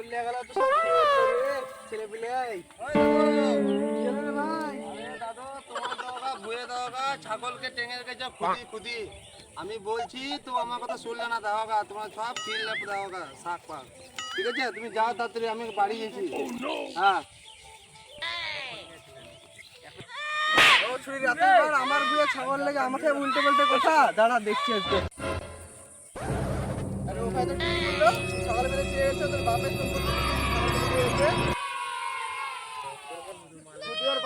করলে গেল তো সব খেয়ে পড়ে, ছেলে পিলে এই। চলো রে ভাই। দাদা তোমার দাওগা ভুয়ে দাওগা ছাগলকে টেঙে রেখেছে খুদি খুদি আমি বলছি তো আমার কথা শুনলে না দাওগা তোমার সব ফিল দাওগা শাক পাক। ঠিক আছে? তুমি যাও তাড়াতাড়ি আমি বাড়ি গেছি। হ্যাঁ। ও ছুরি রাতের আমার বুয়ে ছাগল লেগে আমাকে উল্টে পাল্টে কথা। দাঁড়া দেখছি আজকে। তো গেছে বাপের সম্পত্তি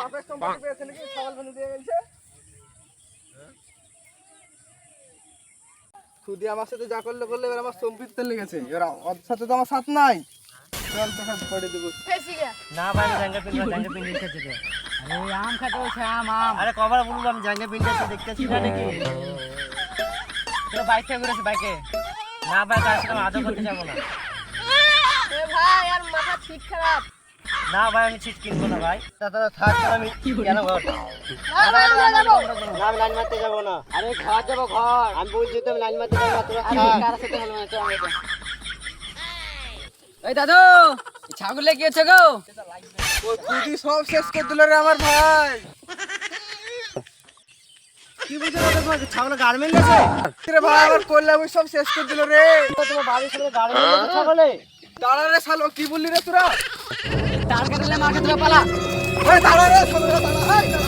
বাপের সম্পত্তি পেয়েছে নাকি? দিয়ে গেছে। খুদি আমার সাথে যা করলে করলে এবার আমার লেগেছে। এবার ওর সাথে তো আমার সাথ নাই। চল করে দেবো। না ভাই জাঙ্গা পিন জাঙ্গা পিন তো। আরে আম খাতে বলছে আম আম। আরে কবার বলব আমি জাঙ্গা পিন দেখতেছি না নাকি? তোর বাইক ঘুরেছে বাইকে? না ভাই তার সাথে আমি আদৌ করতে যাব না। ভাই আর মাথা ঠিক খারাপ। না ভাই আমি ছিট কিনবো না ভাই। তাছাড়া থাক আমি কেন ঘর? আমি লাইন মারতে যাব না। আরে ঘর যাব ঘর। আমি বলছি তো আমি লাইন মারতে যাব না তোরা কার সাথে হলো না এই দাদু ছাগলে কি হচ্ছে গো। খুদি সব শেষ করে দিল রে আমার ভাই। কি বলছো দাদা গার্মেন্ট আছে? রে ভাই আমার করলাম ওই সব শেষ করে দিল রে। তোমার বাড়ির গার্মেন্ট আছে ছাগলে? দাঁড়া রে শালো কি বললি রে তোরা? তার কাটলে মাঠে কাটলে পালা। দাঁড়া রে দাঁড়া।